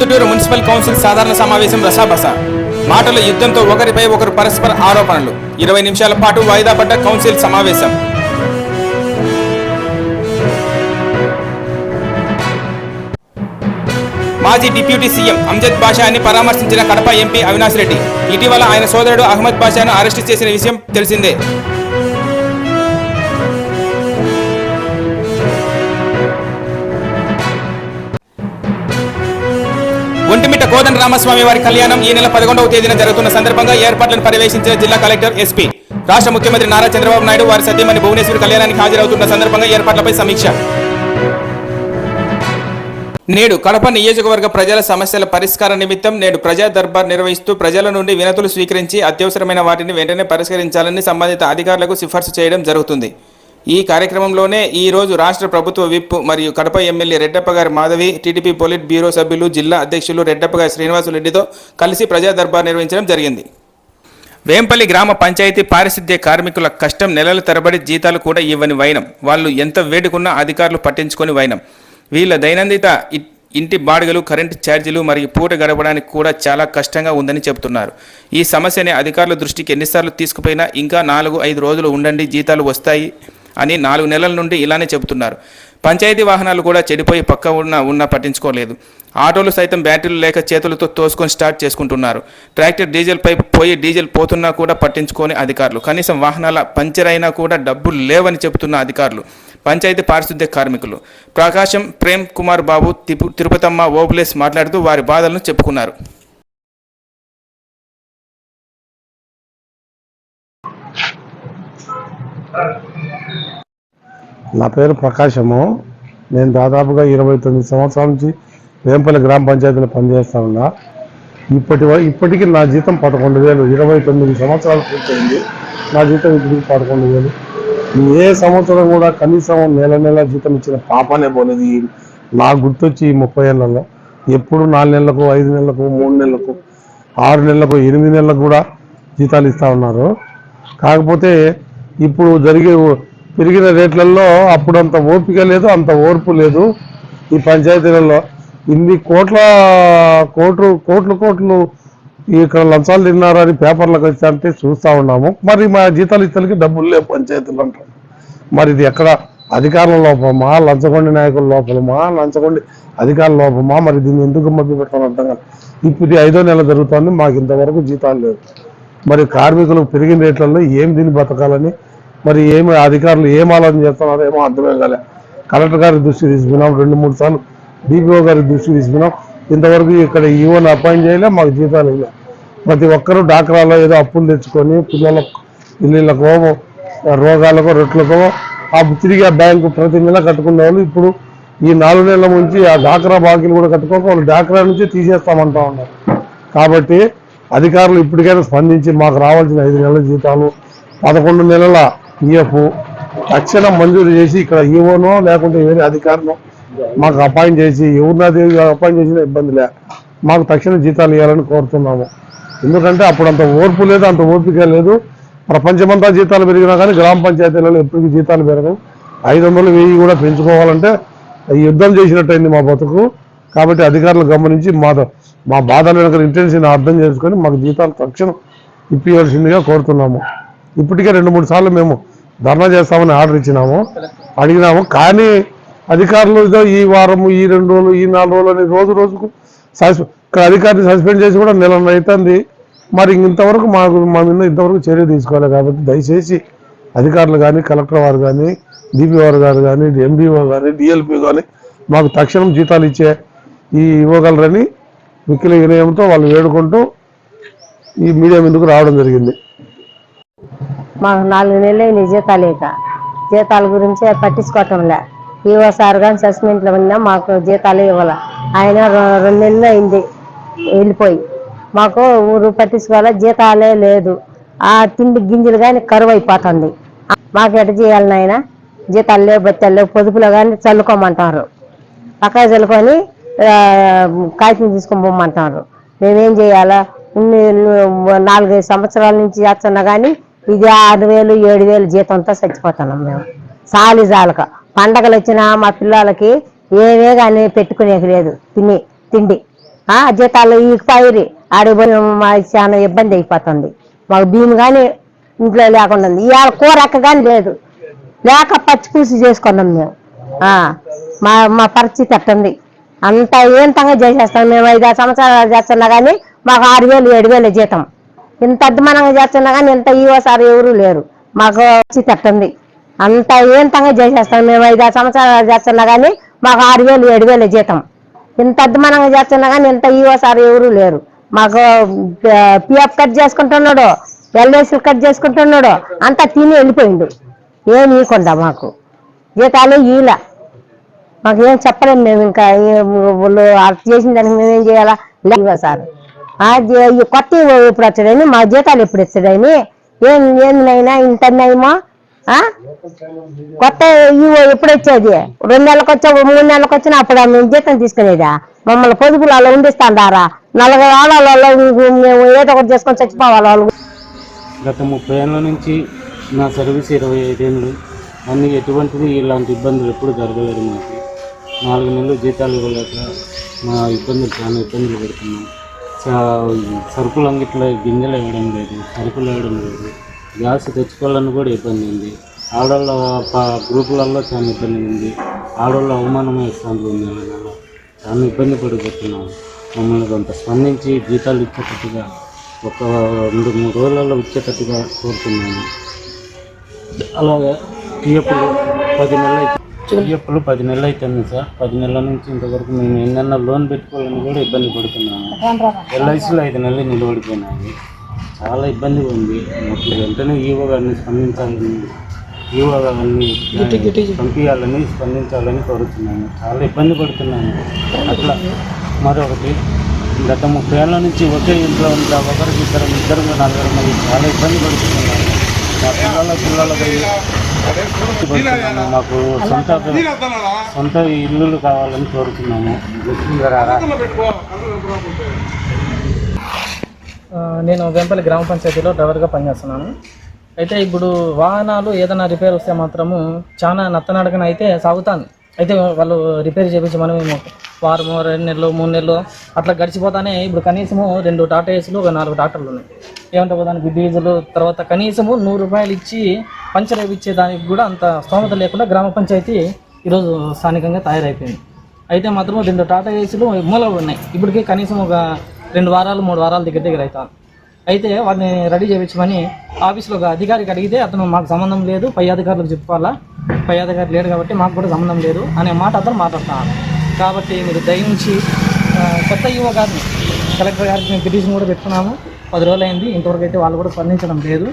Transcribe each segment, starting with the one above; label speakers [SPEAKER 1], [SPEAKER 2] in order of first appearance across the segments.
[SPEAKER 1] Proddatur municipal council సాధారణ సమావేశం రసాబస మాటల యుద్ధంతో ఒకరిపై ఒకరు పరస్పర ఆరోపణలు. ఇరవై నిమిషాల పాటు వాయిదా పడ్డ కౌన్సిల్ సమావేశం. మాజీ డిప్యూటీ సీఎం అంజద్ బాషాని పరామర్శించిన కడప ఎంపీ అవినాష్ రెడ్డి. ఇటీవల ఆయన సోదరుడు అహ్మద్ బాషాను అరెస్టు చేసిన విషయం తెలిసిందే. కోదండ రామస్వామి వారి కళ్యాణం ఈ నెల పదకొండవ తేదీన జరుగుతున్న సందర్భంగా ఏర్పాట్లను పర్యవేక్షించిన జిల్లా కలెక్టర్ ఎస్పీ రాష్ట్ర ముఖ్యమంత్రి నారా చంద్రబాబు నాయుడు వారి సత్యమణి భువనేశ్వరి కళ్యాణానికి హాజరవుతున్న సందర్భంగా ఏర్పాట్లపై సమీక్ష. నేడు కడప నియోజకవర్గ ప్రజల సమస్యల పరిష్కార నిమిత్తం నేడు ప్రజా దర్బార్ నిర్వహిస్తూ ప్రజల నుండి వినతులు స్వీకరించి అత్యవసరమైన వాటిని వెంటనే పరిష్కరించాలని సంబంధిత అధికారులకు సిఫార్సు చేయడం జరుగుతుంది. ఈ కార్యక్రమంలోనే ఈ రోజు రాష్ట్ర ప్రభుత్వ విప్ మరియు Kadapa MLA Reddappagari Madhavi TDP polit bureau సభ్యులు జిల్లా అధ్యక్షులు రెడ్డప్పగారి గారి రెడ్డితో కలిసి ప్రజా దర్బార్ నిర్వహించడం జరిగింది. వేంపల్లి గ్రామ పంచాయతీ పారిశుద్ధ్య కార్మికుల కష్టం నెలల తరబడి జీతాలు కూడా ఇవ్వని వైనం. వాళ్ళు ఎంత వేడుకున్నా అధికారులు పట్టించుకొని వైనం. వీళ్ళ దైనందిత ఇ- ఇంటి బాడుగలు కరెంటు ఛార్జీలు మరియు పూట గడపడానికి కూడా చాలా కష్టంగా ఉందని చెబుతున్నారు. ఈ సమస్యని అధికారుల దృష్టికి ఎన్నిసార్లు తీసుకుపోయినా ఇంకా నాలుగు ఐదు రోజులు ఉండండి జీతాలు వస్తాయి. అని నాలుగు నెలల నుండి ఇలానే చెబుతున్నారు. పంచాయతీ వాహనాలు కూడా చెడిపోయి పక్క ఉన్న ఉన్న పట్టించుకోలేదు. ఆటోలు సైతం బ్యాటరీలు లేక చేతులతో తోసుకొని స్టార్ట్ చేసుకుంటున్నారు. ట్రాక్టర్ డీజిల్ పైపు పోయి డీజిల్ పోతున్నా కూడా పట్టించుకోని అధికారులు. కనీసం వాహనాల పంచర్ అయినా కూడా డబ్బులు లేవని చెబుతున్న అధికారులు. పంచాయతీ పారిశుద్ధ్య కార్మికులు. ప్రకాశం ప్రేమ్ కుమార్ బాబు తిరుపతమ్మ ఓబులేస్ మాట్లాడుతూ వారి బాధలను చెప్పుకున్నారు.
[SPEAKER 2] నా పేరు ప్రకాశము. నేను దాదాపుగా ఇరవై తొమ్మిది సంవత్సరాల నుంచి వేంపల్లి గ్రామ పంచాయతీలో పనిచేస్తా ఉన్నా. ఇప్పటి ఇప్పటికీ ఇప్పటికి నా జీతం పదకొండు వేలు. ఇరవై తొమ్మిది సంవత్సరాలు పూర్తయింది. నా జీతం ఇప్పటికి పదకొండు వేలు. ఏ సంవత్సరం కూడా కనీసం నెల నెల జీతం ఇచ్చిన పాపనే పోలేదు. నాకు గుర్తొచ్చి ఈ ముప్పై ఏళ్ళలో. ఎప్పుడు నాలుగు నెలలకు ఐదు నెలలకు మూడు నెలలకు ఆరు నెలలకు ఎనిమిది నెలలకు కూడా జీతాలు ఇస్తా ఉన్నారు. కాకపోతే ఇప్పుడు జరిగే పెరిగిన రేట్లలో అప్పుడు అంత ఓపిక లేదు అంత ఓర్పు లేదు ఈ పంచాయతీలలో. ఇన్ని కోట్ల కోట్లు కోట్లు కోట్లు ఇక్కడ లంచాలు తిన్నారని పేపర్లకు వచ్చి అంటే చూస్తూ ఉన్నాము. మరి మా జీతాలు ఇతరులకి డబ్బులు లేవు పంచాయతీలు అంటారు. మరి ఇది ఎక్కడ? అధికారుల లోపమా? లంచగొండి నాయకుల లోపలమా లంచగొండి అధికారుల లోపమా? మరి దీన్ని ఎందుకు మభ్య పెట్టాలని అర్థం కాదు. ఇప్పుడు ఐదో నెల జరుగుతుంది మాకు ఇంతవరకు జీతాలు లేవు. మరి కార్మికులకు పెరిగిన రేట్లలో ఏం దీన్ని బతకాలని మరి ఏమి అధికారులు ఏం ఆలోచన చేస్తున్నారో ఏమో అర్థమే కాలే. కలెక్టర్ గారి దృష్టి తీసుకున్నాం రెండు మూడు సార్లు. డిపిఓ గారి దృష్టి తీసుకున్నాం. ఇంతవరకు ఇక్కడ ఈవోని అపాయింట్ చేయలే మాకు జీతాలు ఇవ్వలే. ప్రతి ఒక్కరూ డాక్రాలో ఏదో అప్పులు తెచ్చుకొని పిల్లలకు ఇళ్ళకో రోగాలకో రొట్లకో ఆ తిరిగి ఆ బ్యాంకు ప్రతి నెల కట్టుకునే వాళ్ళు ఇప్పుడు ఈ నాలుగు నెలల నుంచి ఆ డాక్రా బాకీలు కూడా కట్టుకోక వాళ్ళు డాక్రా నుంచి తీసేస్తామంటా ఉన్నారు. కాబట్టి అధికారులు ఇప్పటికైనా స్పందించి మాకు రావాల్సిన ఐదు నెలల జీతాలు పదకొండు నెలల పిఎఫ్ తక్షణం మంజూరు చేసి ఇక్కడ ఈవోనో లేకుంటే వేరే అధికారులు మాకు అపాయింట్ చేసి ఎవరినది అపాయింట్ చేసినా ఇబ్బంది లే. మాకు తక్షణ జీతాలు ఇవ్వాలని కోరుతున్నాము. ఎందుకంటే అప్పుడు అంత ఓర్పు లేదు అంత ఓపిక లేదు. ప్రపంచమంతా జీతాలు పెరిగినా కానీ గ్రామ పంచాయతీలలో ఎప్పటికీ జీతాలు పెరగవు. ఐదు వందలు వెయ్యి కూడా పెంచుకోవాలంటే యుద్ధం చేసినట్టయింది మా బతుకు. కాబట్టి అధికారులు గమనించి మా మా బాధలు వెనక ఇంటెన్షన్ అర్థం చేసుకొని మాకు జీతాలు తక్షణం ఇప్పివలసిందిగా కోరుతున్నాము. ఇప్పటికే రెండు మూడు సార్లు మేము ధర్నా చేస్తామని ఆర్డర్ ఇచ్చినాము. అడిగినాము. కానీ అధికారులు ఈ వారము ఈ రెండు రోజులు ఈ నాలుగు రోజులు అని రోజు రోజుకు సస్పె ఇక్కడ అధికారిని సస్పెండ్ చేసి కూడా నెల అవుతుంది. మరి ఇంతవరకు మాకు మా మీద ఇంతవరకు చర్య తీసుకోవాలి కాబట్టి దయచేసి అధికారులు కానీ కలెక్టర్ వారు కానీ డిపిఓ వారు గారు కానీ ఎండిఓ కానీ డిఎల్పి కానీ మాకు తక్షణం జీతాలు ఇచ్చే ఈ ఇవ్వగలరని మిక్కిలి వినయంతో వాళ్ళు వేడుకుంటూ ఈ మీడియా ముందుకు రావడం జరిగింది.
[SPEAKER 3] మాకు నాలుగు నెలలు అయింది జీతాలు లేక జీతాల గురించి పట్టించుకోవటంలే. ఈవో సార్ కానీ సస్పెండ్లో ఉన్నా మాకు జీతాలు ఇవ్వాల. ఆయన రెండు నెలలు అయింది. వెళ్ళిపోయి. మాకు ఊరు పట్టించుకోవాలా? జీతాలే లేదు. ఆ తిండి గింజలు కానీ కరువు అయిపోతుంది మాకు ఎట చేయాలి నాయన? జీతాలు లేవు బత్తాలు లేవు పొదుపులో కానీ చల్లుకోమంటారు. పక్కా చల్లుకొని కాగితం తీసుకొని పోమంటారు. మేమేం చేయాలా? నాలుగైదు సంవత్సరాల నుంచి చేస్తున్నా కానీ ఇది ఆరు వేలు ఏడు వేలు జీతంతో చచ్చిపోతున్నాం మేము. సాలి జాలక. పండగలు వచ్చినా మా పిల్లలకి ఏవే కానీ పెట్టుకునేది లేదు. తిని తిండి. ఆ జీతాలు ఈ పైరి. ఆడిపోయి మా చాలా ఇబ్బంది అయిపోతుంది. మాకు భీము కానీ ఇంట్లో లేకుండా ఉంది. ఇవాళ కూర ఎక్క కానీ లేదు. లేక పచ్చి పూసి చేసుకున్నాం మేము. మా మా పరిస్థితి అట్టుంది. అంత ఏంతంగా చేసేస్తాం మేము? ఐదు సంవత్సరాలు చేస్తున్నా కానీ మాకు ఆరు వేలు ఏడు వేలు జీతం. ఇంత అద్మానంగా చేస్తున్నా కానీ ఇంత ఈవోసారి ఎవరు లేరు. మాకు వచ్చి తట్టుంది. అంత ఏంతంగా చేసేస్తాం మేము ఐదు ఆరు సంవత్సరాలు చేస్తున్నా కానీ మాకు ఆరు వేలు ఏడు వేలు జీతం. ఇంత అద్మానంగా చేస్తున్నా కానీ ఇంత ఈవోసారి ఎవరు లేరు. మాకు పిఎఫ్ కట్ చేసుకుంటున్నాడు ఎల్ఐసి కట్ చేసుకుంటున్నాడు అంతా తిని వెళ్ళిపోయిండు ఏం ఇవ్వకుండా మాకు. జీతాలు ఈల. మాకు ఏం చెప్పలేము మేము ఇంకా వాళ్ళు చేసిన దానికి మేమేం చేయాలా? లేవా సార్ కొత్త ఈవో ఎప్పుడు వచ్చాడని మా జీతాలు ఎప్పుడు ఇస్తాడని ఏం ఏందినైనా ఇంత కొత్త ఇవో ఎప్పుడు వచ్చేది? రెండు నెలలకు వచ్చా మూడు నెలలకు వచ్చినా అప్పుడు మేము జీతం తీసుకునేదా? మమ్మల్ని పొదుపులు అలా ఉండిస్తాండారా? నలభై వాళ్ళలో మేము ఏదో ఒకటి చేసుకొని చచ్చిపోవాలి వాళ్ళు.
[SPEAKER 4] గత ముప్పై ఏళ్ళ నుంచి నా సర్వీస్ ఇరవై ఐదేళ్ళు అన్ని ఎటువంటిది ఇలాంటి ఇబ్బందులు ఎప్పుడు జరగలేదు మాకు. నాలుగు నెలలు జీతాలు ఇవ్వలేక మా ఇబ్బందులు చాలా ఇబ్బందులు పెడుతున్నాం. సరుకులు అంగిట్లో గింజలు ఇవ్వడం లేదు సరుకులు ఇవ్వడం లేదు. గ్యాస్ తెచ్చుకోవాలని కూడా ఇబ్బంది ఉంది. ఆడవాళ్ళ గ్రూపులలో చాలా ఇబ్బంది ఉంది. ఆడవాళ్ళు అవమానమే ఇస్తాను నెల చాలా ఇబ్బంది పడిపోతున్నాము మమ్మల్ని కొంత స్పందించి జీతాలు ఇచ్చేటట్టుగా ఒక రెండు మూడు రోజులలో ఇచ్చేటట్టుగా కోరుతున్నాను. అలాగే పిఎఫ్లు పది నెలలు పిఎఫ్లు పది నెలలు అవుతుంది సార్. పది నెలల నుంచి ఇంతవరకు మేము ఎన్నెన్న లోన్ పెట్టుకోవాలని కూడా ఇబ్బంది పడుతున్నాము. ఎల్ఐసిలో ఐదు నెలలు నిలబడిపోయినాయి. చాలా ఇబ్బందిగా ఉంది. మాకు వెంటనే ఈవో గారిని స్పందించాలని ఈవో గారిని పంపించాలని స్పందించాలని కోరుతున్నాను చాలా ఇబ్బంది పడుతున్నాను అట్లా మరొకటి గత ముప్పై ఏళ్ళ నుంచి ఒకే ఇంట్లో ఉంటా ఒకరికి ఇద్దరు ఇద్దరు నలుగురు మంది చాలా ఇబ్బంది పడుతున్నాను మా పిల్లల పిల్లలకి పడుతున్నాము మాకు సొంత సొంత ఇల్లులు కావాలని కోరుతున్నాము.
[SPEAKER 5] నేను వెంపల్లి గ్రామ పంచాయతీలో డ్రైవర్గా పనిచేస్తున్నాను. అయితే ఇప్పుడు వాహనాలు ఏదైనా రిపేర్ వస్తే మాత్రము చాలా నత్తనడకన అయితే సాగుతాను అయితే వాళ్ళు రిపేర్ చేపించి మనమేమో వారము రెండు నెలలు మూడు నెలలు అట్లా గడిచిపోతానే ఇప్పుడు కనీసము రెండు టాటా ఏసులు ఒక నాలుగు డాక్టర్లు ఉన్నాయి. ఏమంటే దానికి డీజిల్ తర్వాత కనీసము నూరు రూపాయలు ఇచ్చి పంచర్ ఇచ్చే దానికి కూడా అంత స్తోమత లేకుండా గ్రామ పంచాయతీ ఈరోజు స్థానికంగా తయారైపోయింది. అయితే మాత్రం రెండు టాటా ఏసీలు మూలలు ఉన్నాయి. ఇప్పటికే కనీసం ఒక రెండు వారాలు మూడు వారాల దగ్గర దగ్గర అవుతాను అయితే వారిని రెడీ చేయించమని ఆఫీస్లో ఒక అధికారికి అడిగితే అతను మాకు సంబంధం లేదు పై అధికారులకు చెప్పుకోవాలా? పై అధికారి లేడు కాబట్టి మాకు కూడా సంబంధం లేదు అనే మాట అతను మాట్లాడుతున్నాను కాబట్టి మీరు దయించి కొత్త యువ గారిని కలెక్టర్ గారికి మేము పిటిషన్ కూడా పెట్టుకున్నాము. పది రోజులు అయింది ఇంతవరకు అయితే వాళ్ళు కూడా స్పందించడం లేదు.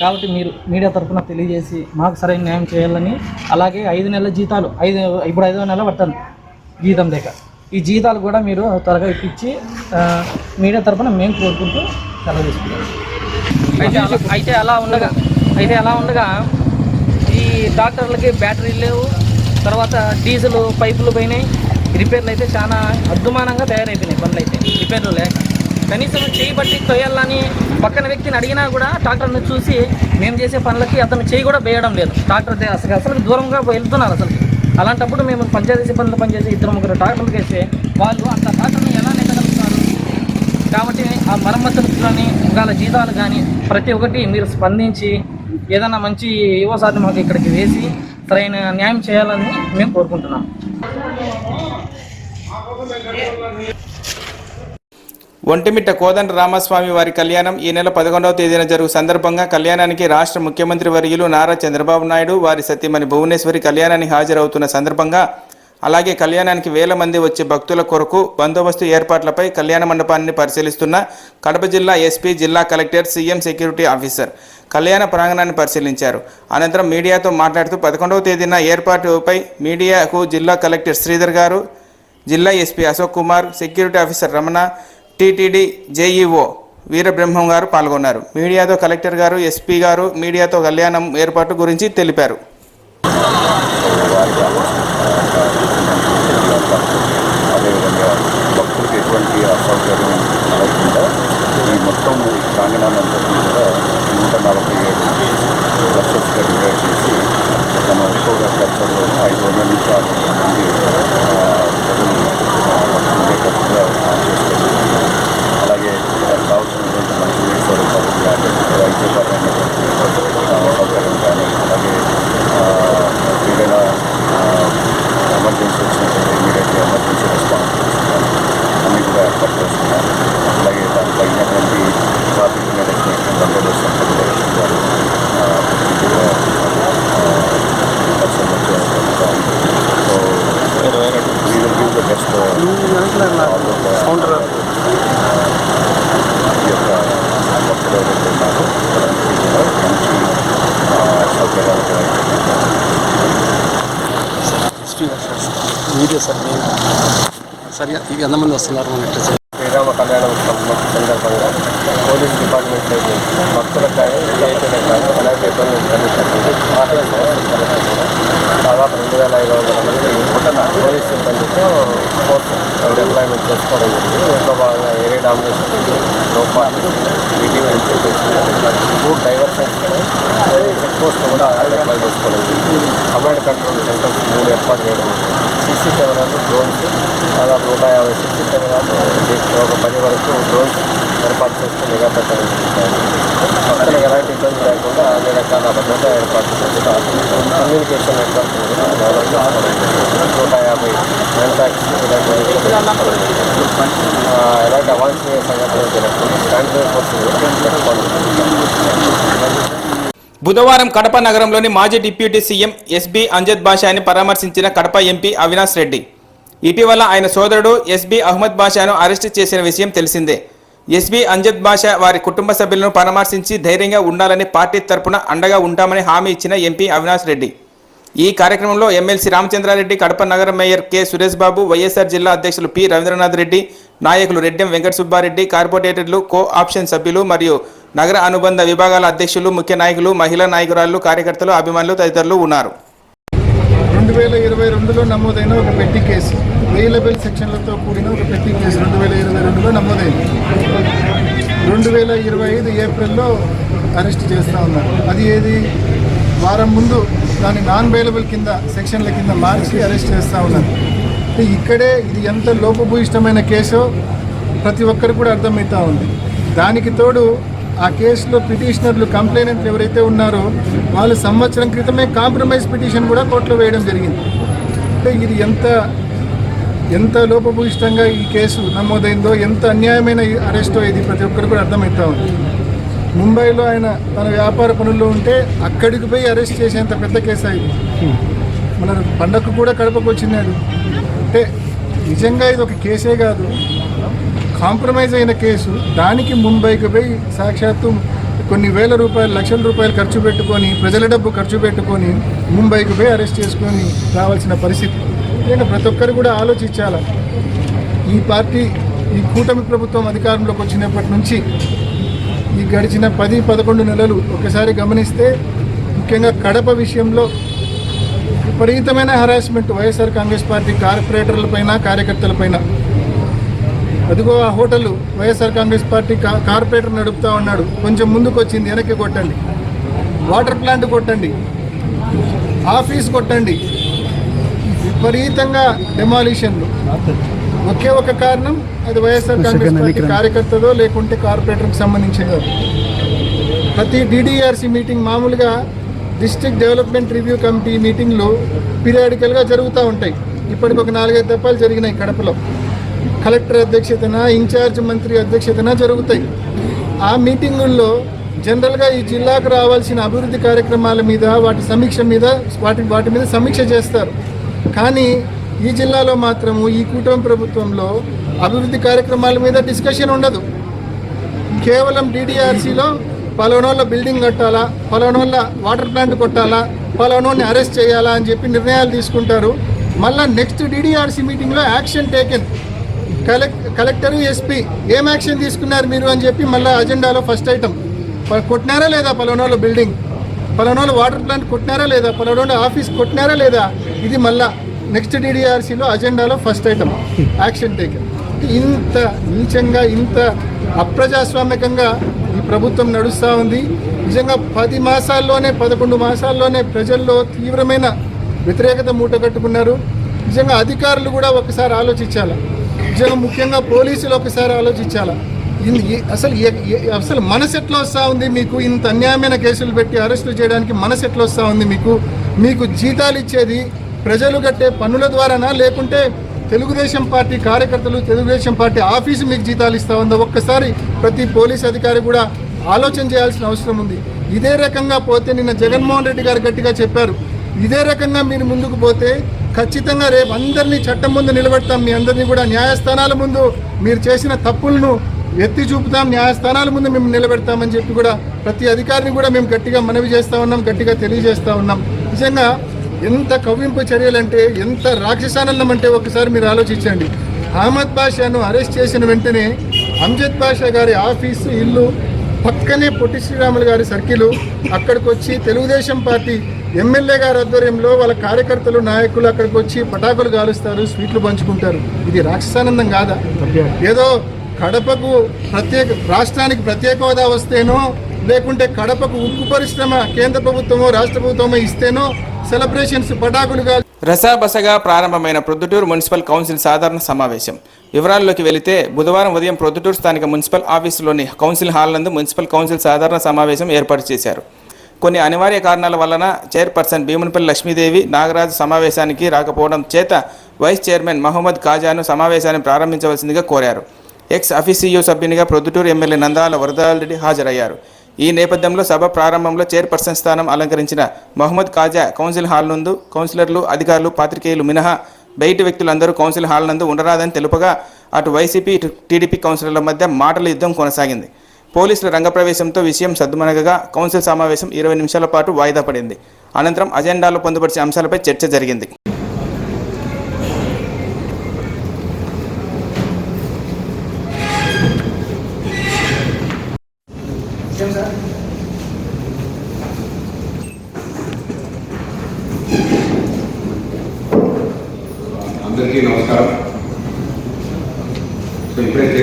[SPEAKER 5] కాబట్టి మీరు మీడియా తరఫున తెలియజేసి మాకు సరైన న్యాయం చేయాలని అలాగే ఐదు నెలల జీతాలు ఐదు ఇప్పుడు ఐదో నెల పడుతుంది జీతం లేక. ఈ జీతాలు కూడా మీరు త్వరగా ఇప్పించి మీడియా తరఫున మేము కోరుకుంటూ సెలవు అయితే అలా అయితే అలా ఉండగా అయితే అలా ఉండగా ఈ డాక్టర్లకి బ్యాటరీలు లేవు. తర్వాత డీజిల్ పైపులు పోయినాయి. రిపేర్లు అయితే చాలా అద్దుమానంగా తయారైపోయినాయి పనులు అయితే. రిపేర్లు లేక. కనీసం చేయి బట్టి తొయ్యాలని పక్కన వ్యక్తిని అడిగినా కూడా ట్రాక్టర్ని చూసి మేము చేసే పనులకి అతను చేయి కూడా వేయడం లేదు. ట్రాక్టర్ అసలు అసలు దూరంగా వెళ్తున్నారు అసలు. అలాంటప్పుడు మేము పంచాయతీ సిబ్బందిలో పనిచేసి ఇద్దరు ముగ్గురు ట్రాక్టర్లు వేస్తే వాళ్ళు అంత ట్రాక్టర్ని ఎలా కాబట్టి ఆ మరమ్మతులు కానీ వాళ్ళ జీతాలు కానీ ప్రతి ఒక్కటి మీరు స్పందించి ఏదైనా మంచి యువసారిని మాకు ఇక్కడికి వేసి సరైన న్యాయం చేయాలని మేము కోరుకుంటున్నాం.
[SPEAKER 1] ఒంటిమిట్ట కోదండ రామస్వామి వారి కళ్యాణం ఈ నెల పదకొండవ తేదీన జరుగు సందర్భంగా కళ్యాణానికి రాష్ట్ర ముఖ్యమంత్రి వర్యులు నారా చంద్రబాబు నాయుడు వారి సతీమణి భువనేశ్వరి కళ్యాణానికి హాజరవుతున్న సందర్భంగా అలాగే కళ్యాణానికి వేల మంది వచ్చే భక్తుల కొరకు బందోబస్తు ఏర్పాట్లపై కళ్యాణ మండపాన్ని పరిశీలిస్తున్న కడప జిల్లా ఎస్పీ జిల్లా కలెక్టర్ సీఎం సెక్యూరిటీ ఆఫీసర్ కళ్యాణ ప్రాంగణాన్ని పరిశీలించారు. అనంతరం మీడియాతో మాట్లాడుతూ పదకొండవ తేదీన ఏర్పాటుపై మీడియాకు జిల్లా కలెక్టర్ శ్రీధర్ గారు జిల్లా SP Ashok Kumar security officer Ramana TTD JEO Veerabrahmam garu పాల్గొన్నారు. మీడియాతో కలెక్టర్ గారు ఎస్పీ గారు మీడియాతో కళ్యాణం ఏర్పాటు గురించి తెలిపారు.
[SPEAKER 6] Thank you. మీదే
[SPEAKER 7] సార్ మెయిన్ సరే ఇవి ఎంతమంది వస్తున్నారు మన ఎట్లా సార్
[SPEAKER 6] శ్రీరామ కళ్యాణ ఉత్సవం సందర్భంగా పోలీస్ డిపార్ట్మెంట్ భక్తులకు కానీ విఐపీలకు కానీ ఎలాంటి దాదాపు రెండు వేల ఐదు వందల మంది పోలీస్ సిబ్బందితో స్పోర్ట్స్ ఎంప్లాయ్మెంట్ చేసుకోవడం జరిగింది. ఎంతో భాగంగా ఏరియా డామినేషన్ లోపాలు మీటింగ్ డైవర్షన్ పోస్ట్ కూడా అప్లై చేసుకోవడం కమాండ్ కంట్రోల్ సెంటర్స్ మూడు ఏర్పాటు చేయడం సీసీ కెమెరాలు డ్రోన్స్ దాదాపు నూట యాభై సీసీ కెమెరాలు ఒక పది వరకు డ్రోన్స్ ఏర్పాటు చేస్తూ నిఘా పెట్టడం జరుగుతుంది ఎలాంటి ఇబ్బంది లేకుండా అన్ని రకాల భద్రత ఏర్పాటు చేస్తూ కమ్యూనికేషన్ నెట్వర్క్ నూట యాభై కాంటాక్ట్స్ ఎలాంటి అవాంఛనీయ సంఘటనలు జరగకుండా స్టాండర్డ్ ఫోర్స్ ఏర్పాటు
[SPEAKER 1] బుధవారం కడప నగరంలోని మాజీ deputy CM S B Amjad బాషాని పరామర్శించిన కడప ఎంపీ అవినాష్ రెడ్డి. ఇటీవల ఆయన సోదరుడు ఎస్బి అహ్మద్ బాషాను అరెస్టు చేసిన విషయం తెలిసిందే. ఎస్బి అంజద్ బాషా వారి కుటుంబ సభ్యులను పరామర్శించి ధైర్యంగా ఉండాలని పార్టీ తరపున అండగా ఉంటామని హామీ ఇచ్చిన ఎంపీ అవినాష్ రెడ్డి. ఈ కార్యక్రమంలో ఎమ్మెల్సీ రామచంద్రారెడ్డి కడప నగర mayor K. Suresh Babu YSR జిల్లా అధ్యక్షులు పి. రవీంద్రనాథ్ రెడ్డి నాయకులు రెడ్డెం వెంకట సుబ్బారెడ్డి కార్పొరేటర్లు కో ఆప్షన్ సభ్యులు మరియు నగర అనుబంధ విభాగాల అధ్యక్షులు ముఖ్య నాయకులు మహిళా నాయకురాలు కార్యకర్తలు అభిమానులు తదితరులు ఉన్నారు.
[SPEAKER 8] రెండు వేల ఇరవై రెండులో నమోదైన ఒక పెట్టి కేసు. వేలబుల్ సెక్షన్లతో కూడిన ఒక పెట్టి కేసు రెండు వేల ఇరవై రెండులో నమోదైంది. రెండు వేల ఇరవై ఐదు ఏప్రిల్లో అరెస్ట్ చేస్తూ ఉన్నారు. అది ఏది? వారం ముందు దాన్ని నాన్ బెయిలబుల్ కింద సెక్షన్ల కింద మార్చి అరెస్ట్ చేస్తూ ఉన్నారు. ఇక్కడే ఇది ఎంత లోపభూయిష్టమైన కేసో ప్రతి ఒక్కరు కూడా అర్థమవుతూ ఉంది. దానికి తోడు ఆ కేసులో పిటిషనర్లు కంప్లైనెంట్లు ఎవరైతే ఉన్నారో వాళ్ళు సంవత్సరం క్రితమే కాంప్రమైజ్ పిటిషన్ కూడా కోర్టులో వేయడం జరిగింది. అంటే ఇది ఎంత ఎంత లోపభూయిష్టంగా ఈ కేసు నమోదైందో ఎంత అన్యాయమైన అరెస్టో ఇది ప్రతి ఒక్కరికి కూడా అర్థమవుతా ఉంది. ముంబైలో ఆయన తన వ్యాపార పనుల్లో ఉంటే అక్కడికి పోయి అరెస్ట్ చేసేంత పెద్ద కేసు అయింది మన పండగకు కూడా కడపకు వచ్చినాడు అంటే నిజంగా ఇది ఒక కేసే కాదు. కాంప్రమైజ్ అయిన కేసు దానికి ముంబైకి పోయి సాక్షాత్తు కొన్ని వేల రూపాయలు లక్షల రూపాయలు ఖర్చు పెట్టుకొని ప్రజల డబ్బు ఖర్చు పెట్టుకొని ముంబైకి పోయి అరెస్ట్ చేసుకొని రావాల్సిన పరిస్థితి. నేను ప్రతి ఒక్కరు కూడా ఆలోచించాల? ఈ పార్టీ ఈ కూటమి ప్రభుత్వం అధికారంలోకి వచ్చినప్పటి నుంచి ఈ గడిచిన పది పదకొండు నెలలు ఒకసారి గమనిస్తే ముఖ్యంగా కడప విషయంలో విపరీతమైన హరాస్మెంట్ వైఎస్ఆర్ కాంగ్రెస్ పార్టీ కార్పొరేటర్లపైన కార్యకర్తలపైన అదిగో ఆ hotel YSR Congress party corporator నడుపుతా ఉన్నాడు. కొంచెం ముందుకు వచ్చింది వెనక్కి కొట్టండి. వాటర్ ప్లాంట్ కొట్టండి. ఆఫీస్ కొట్టండి. విపరీతంగా డెమాలిషన్లు ఒకే ఒక కారణం అది వైఎస్ఆర్ కాంగ్రెస్ పార్టీ కార్యకర్తదో లేకుంటే కార్పొరేటర్కి సంబంధించినదో ప్రతి డిడిఆర్సి మీటింగ్ మామూలుగా డిస్ట్రిక్ట్ డెవలప్మెంట్ రివ్యూ కమిటీ మీటింగ్లు పీరియాడికల్గా జరుగుతూ ఉంటాయి. ఇప్పటికి ఒక నాలుగైదు దప్పాలు జరిగినాయి కడపలో. కలెక్టర్ అధ్యక్షతన ఇన్ఛార్జ్ మంత్రి అధ్యక్షతన జరుగుతాయి. ఆ మీటింగుల్లో జనరల్గా ఈ జిల్లాకు రావాల్సిన అభివృద్ధి కార్యక్రమాల మీద వాటి సమీక్ష మీద వాటి వాటి మీద సమీక్ష చేస్తారు. కానీ ఈ జిల్లాలో మాత్రము ఈ కూటమి ప్రభుత్వంలో అభివృద్ధి కార్యక్రమాల మీద డిస్కషన్ ఉండదు. కేవలం డిడిఆర్సీలో పలానోళ్ళ బిల్డింగ్ కట్టాలా పలానోళ్ళ వాటర్ ప్లాంట్ కొట్టాలా పలానోళ్ళని అరెస్ట్ చేయాలా అని చెప్పి నిర్ణయాలు తీసుకుంటారు. మళ్ళీ నెక్స్ట్ డిడిఆర్సీ మీటింగ్లో action taken. Collect collector SP ఏం యాక్షన్ తీసుకున్నారు మీరు అని చెప్పి మళ్ళీ అజెండాలో ఫస్ట్ ఐటమ్. కొట్టినారా లేదా పలానోళ్ళ బిల్డింగ్? పలానోళ్ళ వాటర్ ప్లాంట్ కొట్టినారా లేదా? పలానోళ్ళ ఆఫీస్ కొట్టినారా లేదా? ఇది మళ్ళా నెక్స్ట్ డిడిఆర్సీలో అజెండాలో ఫస్ట్ ఐటమ్. యాక్షన్ టేక్ ఇంత నీచంగా ఇంత అప్రజాస్వామికంగా ఈ ప్రభుత్వం నడుస్తూ ఉంది. నిజంగా పది మాసాల్లోనే పదకొండు మాసాల్లోనే ప్రజల్లో తీవ్రమైన వ్యతిరేకత మూట కట్టుకున్నారు. నిజంగా అధికారులు కూడా ఒకసారి ఆలోచించాలి? ఉద్యోగం ముఖ్యంగా పోలీసులు ఒకసారి ఆలోచించాలా? అసలు ఏ- అసలు మనసు ఎట్లా వస్తూ ఉంది మీకు? ఇంత అన్యాయమైన కేసులు పెట్టి అరెస్టులు చేయడానికి మనసు ఎట్లా వస్తూ ఉంది మీకు? మీకు జీతాలు ఇచ్చేది ప్రజలు కట్టే పన్నుల ద్వారానా? లేకుంటే తెలుగుదేశం పార్టీ కార్యకర్తలు తెలుగుదేశం పార్టీ ఆఫీసు మీకు జీతాలు ఇస్తూ ఉందా? ఒక్కసారి ప్రతి పోలీస్ అధికారి కూడా ఆలోచన చేయాల్సిన అవసరం ఉంది. ఇదే రకంగా పోతే నిన్న జగన్మోహన్ రెడ్డి గారు గట్టిగా చెప్పారు. ఇదే రకంగా మీరు ముందుకు పోతే ఖచ్చితంగా రేపు అందరినీ చట్టం ముందు నిలబెడతాం. మీ అందరినీ కూడా న్యాయస్థానాల ముందు మీరు చేసిన తప్పులను ఎత్తి చూపుతాం. న్యాయస్థానాల ముందు మేము నిలబెడతామని చెప్పి కూడా ప్రతి అధికారిని కూడా మేము గట్టిగా మనవి చేస్తూ ఉన్నాం గట్టిగా తెలియజేస్తూ ఉన్నాం. నిజంగా ఎంత కవ్వింపు చర్యలంటే ఎంత రాక్షసానందం అంటే ఒకసారి మీరు ఆలోచించండి. అహ్మద్ బాషాను అరెస్ట్ చేసిన వెంటనే అంజద్ బాషా గారి ఆఫీసు ఇల్లు పక్కనే పొట్టి శ్రీరాములు గారి సర్కిల్ అక్కడికి వచ్చి తెలుగుదేశం పార్టీ ఎమ్మెల్యే గారి ఆధ్వర్యంలో వాళ్ళ కార్యకర్తలు నాయకులు అక్కడికి వచ్చి పటాకులు కాలుస్తారు స్వీట్లు పంచుకుంటారు. ఇది రాక్షసానందం కాదా? ఏదో కడపకు ప్రత్యేక రాష్ట్రానికి ప్రత్యేక హోదా వస్తేనో లేకుంటే కడపకు ఉక్కు పరిశ్రమ కేంద్ర ప్రభుత్వమో రాష్ట్ర ప్రభుత్వమో ఇస్తేనో సెలబ్రేషన్స్ పటాకులు కాల్చి
[SPEAKER 1] రసాబసగా ప్రారంభమైన ప్రొద్దుటూరు మున్సిపల్ కౌన్సిల్ సాధారణ సమావేశం. వివరాల్లోకి వెళితే బుధవారం ఉదయం ప్రొద్దుటూరు స్థానిక మున్సిపల్ ఆఫీసులోని కౌన్సిల్ హాల్ నందు మున్సిపల్ కౌన్సిల్ సాధారణ సమావేశం ఏర్పాటు చేశారు. కొన్ని అనివార్య కారణాల వలన చైర్పర్సన్ భీమునిపల్లి లక్ష్మీదేవి నాగరాజు సమావేశానికి రాకపోవడం చేత వైస్ చైర్మన్ మహమ్మద్ ఖాజాను సమావేశాన్ని ప్రారంభించవలసిందిగా కోరారు. ఎక్స్ అఫీసీయూ సభ్యునిగా ప్రొద్దుటూరు ఎమ్మెల్యే నందాల వరదారెడ్డి హాజరయ్యారు. ఈ నేపథ్యంలో సభ ప్రారంభంలో చైర్పర్సన్ స్థానం అలంకరించిన మహమ్మద్ ఖాజా కౌన్సిల్ హాల్ నందు కౌన్సిలర్లు అధికారులు పాత్రికేయులు మినహా బయటి వ్యక్తులందరూ కౌన్సిల్ హాల్ నందు ఉండరాదని తెలుపగా అటు వైసీపీ ఇటు టీడీపీ కౌన్సిలర్ల మధ్య మాటల యుద్ధం కొనసాగింది. పోలీసుల రంగప్రవేశంతో విషయం సద్దుమనగగా కౌన్సిల్ సమావేశం ఇరవై నిమిషాల పాటు వాయిదా పడింది. అనంతరం అజెండాలో పొందుపరిచే అంశాలపై చర్చ జరిగింది.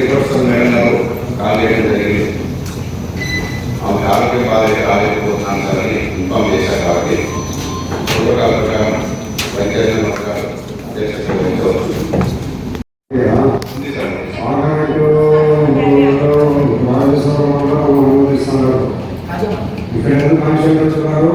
[SPEAKER 9] సో ఇప్పుడే చైర్పర్సన్ మేడం గారు కాల్ చేయడం జరిగింది ఆమె ఆరోగ్యం బాగా రాలేకపోతున్నాను సార్ అని ఇన్ఫామ్ చేశారు కాబట్టి ప్రోటోకాల్ ప్రకారం సార్.
[SPEAKER 10] ఇక్కడ ఎందుకు మనుషులు వచ్చున్నారు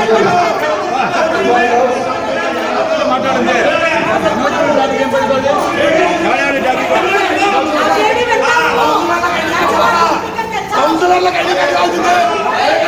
[SPEAKER 8] ¡Vamos!
[SPEAKER 10] అనుకున్నారు నాకు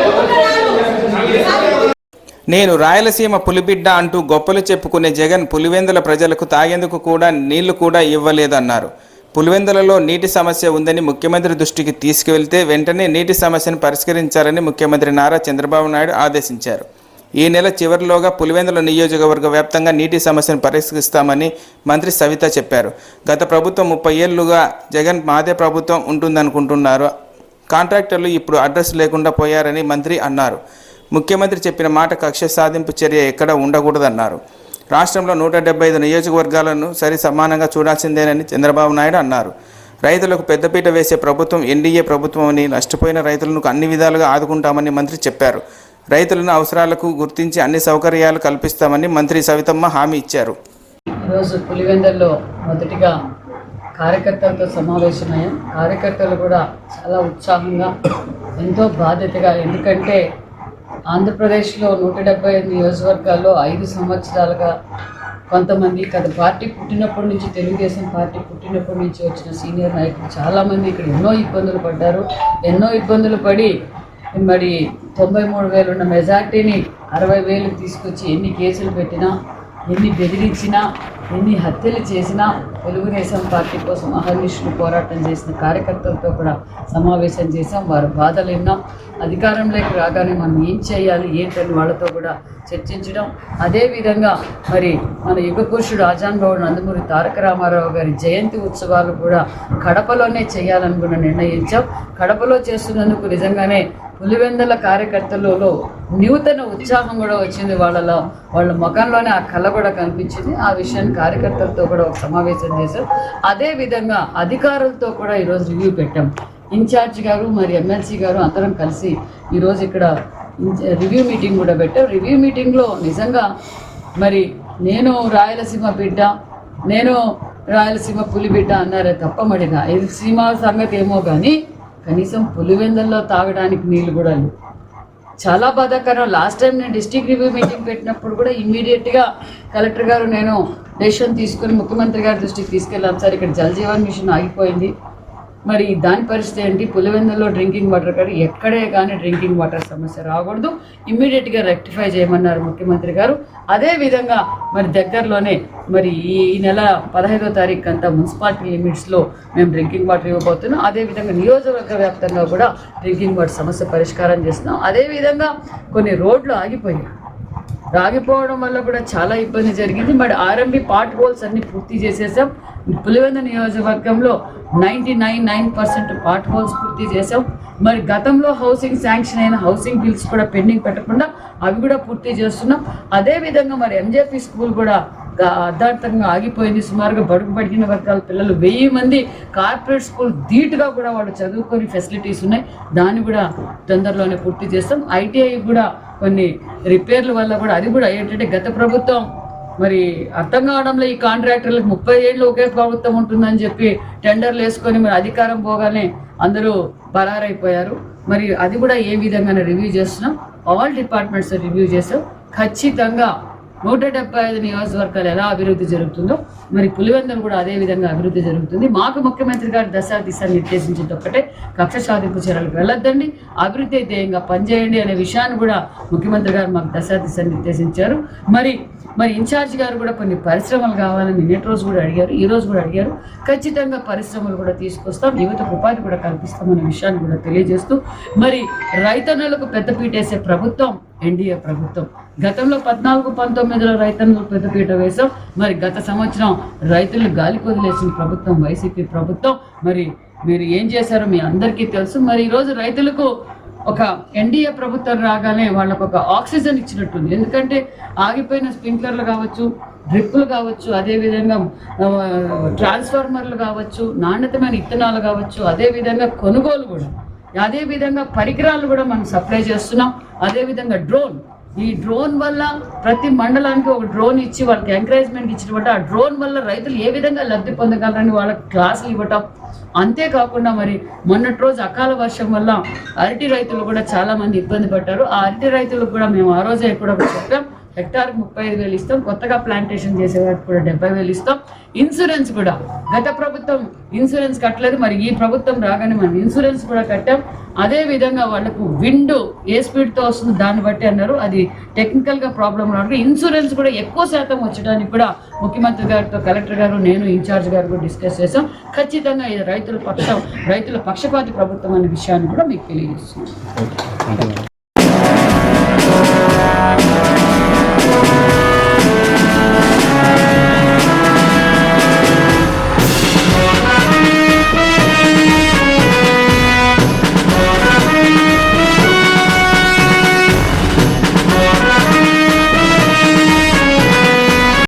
[SPEAKER 10] నేను
[SPEAKER 1] రాయలసీమ పులిబిడ్డ అంటూ గొప్పలు చెప్పుకునే జగన్ పులివెందుల ప్రజలకు తాగేందుకు కూడా నీళ్ళు కూడా ఇవ్వలేదన్నారు. పులివెందులలో నీటి సమస్య ఉందని ముఖ్యమంత్రి దృష్టికి తీసుకువెళ్తే వెంటనే నీటి సమస్యను పరిష్కరించాలని ముఖ్యమంత్రి నారా చంద్రబాబు నాయుడు ఆదేశించారు. ఈ నెల చివరిలోగా పులివెందుల నియోజకవర్గ వ్యాప్తంగా నీటి సమస్యను పరిష్కరిస్తామని మంత్రి సవిత చెప్పారు. గత ప్రభుత్వం ముప్పై ఏళ్ళుగా జగన్ మాదే ప్రభుత్వం ఉంటుందనుకుంటున్నారు. కాంట్రాక్టర్లు ఇప్పుడు అడ్రస్ లేకుండా పోయారని మంత్రి అన్నారు. ముఖ్యమంత్రి చెప్పిన మాట కక్ష సాధింపు చర్య ఎక్కడ ఉండకూడదన్నారు. రాష్ట్రంలో నూట డెబ్బై ఐదు నియోజకవర్గాలను సరి సమానంగా చూడాల్సిందేనని చంద్రబాబు నాయుడు అన్నారు. రైతులకు పెద్దపీట వేసే ప్రభుత్వం ఎన్డీఏ ప్రభుత్వం అని నష్టపోయిన రైతులను అన్ని విధాలుగా ఆదుకుంటామని మంత్రి చెప్పారు. రైతులను అవసరాలకు గుర్తించి అన్ని సౌకర్యాలు కల్పిస్తామని మంత్రి సవితమ్మ హామీ ఇచ్చారు.
[SPEAKER 11] ఈరోజు పులివెందల్లో మొదటిగా కార్యకర్తలతో సమావేశమయ్యాం. కార్యకర్తలు కూడా చాలా ఉత్సాహంగా ఎంతో బాధ్యతగా ఎందుకంటే ఆంధ్రప్రదేశ్లో నూట డెబ్బై ఐదు నియోజకవర్గాల్లో ఐదు సంవత్సరాలుగా కొంతమంది గత పార్టీ పుట్టినప్పటి నుంచి తెలుగుదేశం పార్టీ పుట్టినప్పటి నుంచి వచ్చిన సీనియర్ నాయకులు చాలామంది ఇక్కడ ఎన్నో ఇబ్బందులు పడ్డారు. ఎన్నో ఇబ్బందులు పడి మరి తొంభై మూడు వేలు ఉన్న మెజార్టీని అరవై వేలు తీసుకొచ్చి ఎన్ని కేసులు పెట్టినా ఎన్ని బెదిరించినా ఎన్ని హత్యలు చేసినా తెలుగుదేశం పార్టీ కోసం అహర్నిష్లు పోరాటం చేసిన కార్యకర్తలతో కూడా సమావేశం చేశాం. వారు బాధలు విన్నాం అధికారంలోకి రాగానే మనం ఏం చేయాలి ఏంటని వాళ్ళతో కూడా చర్చించడం. అదేవిధంగా మరి మన యుగ పురుషుడు ఆజాన్ బాబు నందమూరి తారక రామారావు గారి జయంతి ఉత్సవాలు కూడా కడపలోనే చేయాలని కూడా నిర్ణయించాం. కడపలో చేస్తున్నందుకు నిజంగానే పులివెందల కార్యకర్తలలో నూతన ఉత్సాహం కూడా వచ్చింది. వాళ్ళలో వాళ్ళ ముఖంలోనే ఆ కళ కూడా కనిపించింది. ఆ విషయాన్ని కార్యకర్తలతో కూడా ఒక సమావేశం చేశారు. అదే విధంగా అధికారులతో కూడా ఈరోజు రివ్యూ పెట్టాం. ఇన్ఛార్జ్ గారు మరి ఎమ్మెల్సీ గారు అందరం కలిసి ఈరోజు ఇక్కడ రివ్యూ మీటింగ్ కూడా పెట్టాం. రివ్యూ మీటింగ్లో నిజంగా మరి నేను రాయలసీమ బిడ్డ నేను రాయలసీమ పులి బిడ్డ అన్నారే తప్ప మరి రాయలసీమ సంగతి ఏమో కానీ కనీసం పులివెందల్లో తాగడానికి నీళ్ళు కూడా లేవు. చాలా బాధాకరం. లాస్ట్ టైం నేను డిస్టిక్ రివ్యూ మీటింగ్ పెట్టినప్పుడు కూడా ఇమ్మీడియట్గా కలెక్టర్ గారు నేను డెసిషన్ తీసుకుని ముఖ్యమంత్రి గారి దృష్టికి తీసుకెళ్ళాం. సార్ ఇక్కడ జల్ జీవన్ మిషన్ ఆగిపోయింది. మరి దాని పరిస్థితి ఏంటి? పులివెందుల్లో డ్రింకింగ్ వాటర్ కానీ ఎక్కడే కానీ డ్రింకింగ్ వాటర్ సమస్య రాకూడదు. ఇమ్మీడియట్గా రెక్టిఫై చేయమన్నారు ముఖ్యమంత్రి గారు. అదేవిధంగా మరి దగ్గరలోనే మరి ఈ ఈ నెల పదహైదో తారీఖు అంతా మున్సిపాలిటీ లిమిట్స్లో మేము డ్రింకింగ్ వాటర్ ఇవ్వబోతున్నాం. అదేవిధంగా నియోజకవర్గ వ్యాప్తంగా కూడా డ్రింకింగ్ వాటర్ సమస్య పరిష్కారం చేస్తున్నాం. అదేవిధంగా కొన్ని రోడ్లు ఆగిపోయాయి. రాగిపోవడం వల్ల కూడా చాలా ఇబ్బంది జరిగింది. మరి ఆర్ఎంబి పార్ట్ హోల్స్ అన్ని పూర్తి చేసేసాం. పులివెంద నియోజకవర్గంలో ninety nine nine percent pot holes పూర్తి చేసాం. మరి గతంలో హౌసింగ్ శాంక్షన్ అయిన హౌసింగ్ బిల్స్ కూడా పెండింగ్ పెట్టకుండా అవి కూడా పూర్తి చేస్తున్నాం. అదేవిధంగా మరి ఎంజేపీ స్కూల్ కూడా గా- అర్ధార్థంగా ఆగిపోయింది. సుమారుగా బడుగు పడిగిన వర్గాల పిల్లలు వెయ్యి మంది కార్పొరేట్ స్కూల్ ధీటుగా కూడా వాళ్ళు చదువుకొని ఫెసిలిటీస్ ఉన్నాయి. దాన్ని కూడా తొందరలోనే పూర్తి చేస్తాం. ఐటీఐ కూడా కొన్ని రిపేర్ల వల్ల కూడా అది కూడా ఏంటంటే గత ప్రభుత్వం మరి అర్థం కావడంలో ఈ కాంట్రాక్టర్లకు ముప్పై ఏళ్ళు ఒకే ప్రభుత్వం ఉంటుందని చెప్పి టెండర్లు వేసుకొని మరి అధికారం పోగానే అందరూ పరారైపోయారు. మరి అది కూడా ఏ విధంగా రివ్యూ చేస్తున్నాం. ఆల్ డిపార్ట్మెంట్స్ రివ్యూ చేస్తాం. ఖచ్చితంగా నూట డెబ్బై ఐదు నియోజకవర్గాలు ఎలా అభివృద్ధి జరుగుతుందో మరి పులివెందులు కూడా అదే విధంగా అభివృద్ధి జరుగుతుంది. మాకు ముఖ్యమంత్రి గారు దశ దిశ నిర్దేశించింది ఒక్కటే. కక్ష సాధింపు చర్యలకు వెళ్ళొద్దండి. అభివృద్ధి ధ్యేయంగా పనిచేయండి అనే విషయాన్ని కూడా ముఖ్యమంత్రి గారు మాకు దశ దిశ నిర్దేశించారు. మరి మరి ఇన్ఛార్జ్ గారు కూడా కొన్ని పరిశ్రమలు కావాలని నిన్నటి రోజు కూడా అడిగారు ఈ రోజు కూడా అడిగారు. ఖచ్చితంగా పరిశ్రమలు కూడా తీసుకొస్తాం యువతకు ఉపాధి కూడా కల్పిస్తామనే విషయాన్ని కూడా తెలియజేస్తూ మరి రైతన్నులకు పెద్దపీట వేసే ప్రభుత్వం ఎన్డీఏ ప్రభుత్వం. గతంలో పద్నాలుగు పంతొమ్మిదిలో రైతన్నులకు పెద్దపీట వేశాం మరి గత సంవత్సరం రైతులు గాలి కొదిలేసిన ప్రభుత్వం వైసీపీ ప్రభుత్వం. మరి మీరు ఏం చేశారో మీ అందరికీ తెలుసు మరి ఈరోజు రైతులకు ఒక ఎన్డీఏ ప్రభుత్వం రాగానే వాళ్ళకు ఒక ఆక్సిజన్ ఇచ్చినట్టుంది. ఎందుకంటే ఆగిపోయిన స్ప్రింక్లర్లు కావచ్చు డ్రిప్పులు కావచ్చు అదేవిధంగా ట్రాన్స్ఫార్మర్లు కావచ్చు నాణ్యతమైన ఇత్తనాలు కావచ్చు అదేవిధంగా కొనుగోలు కూడా అదేవిధంగా పరికరాలు కూడా మనం సప్లై చేస్తున్నాం అదేవిధంగా డ్రోన్ ఈ డ్రోన్ వల్ల ప్రతి మండలానికి ఒక డ్రోన్ ఇచ్చి వాళ్ళకి ఎంకరేజ్మెంట్ ఇచ్చినట్టు ఆ డ్రోన్ వల్ల రైతులు ఏ విధంగా లబ్ధి పొందగలరని వాళ్ళకి క్లాసులు ఇవ్వటం. అంతేకాకుండా మరి మొన్నటి రోజు అకాల వర్షం వల్ల అరటి రైతులు కూడా చాలా మంది ఇబ్బంది పడ్డారు. ఆ అరటి రైతులకు కూడా మేము ఆ రోజే కూడా చెప్పాం. హెక్టార్కి ముప్పై ఐదు వేలు ఇస్తాం. కొత్తగా ప్లాంటేషన్ చేసేవారికి కూడా డెబ్బై వేలు ఇస్తాం. ఇన్సూరెన్స్ కూడా. గత ప్రభుత్వం ఇన్సూరెన్స్ కట్టలేదు. మరి ఈ ప్రభుత్వం రాగానే మనం ఇన్సూరెన్స్ కూడా కట్టాం. అదే విధంగా వాళ్ళకు విండ్ ఏ స్పీడ్తో వస్తుందో దాన్ని బట్టి అన్నారు. అది టెక్నికల్గా ప్రాబ్లం రావడం ఇన్సూరెన్స్ కూడా ఎక్కువ శాతం వచ్చడానికి కూడా ముఖ్యమంత్రి గారితో కలెక్టర్ గారు నేను ఇన్ఛార్జ్ గారు కూడా డిస్కస్ చేసాం ఖచ్చితంగా ఇది రైతుల పక్షం రైతుల పక్షపాతి ప్రభుత్వం అనే విషయాన్ని కూడా మీకు తెలియజేస్తున్నాం.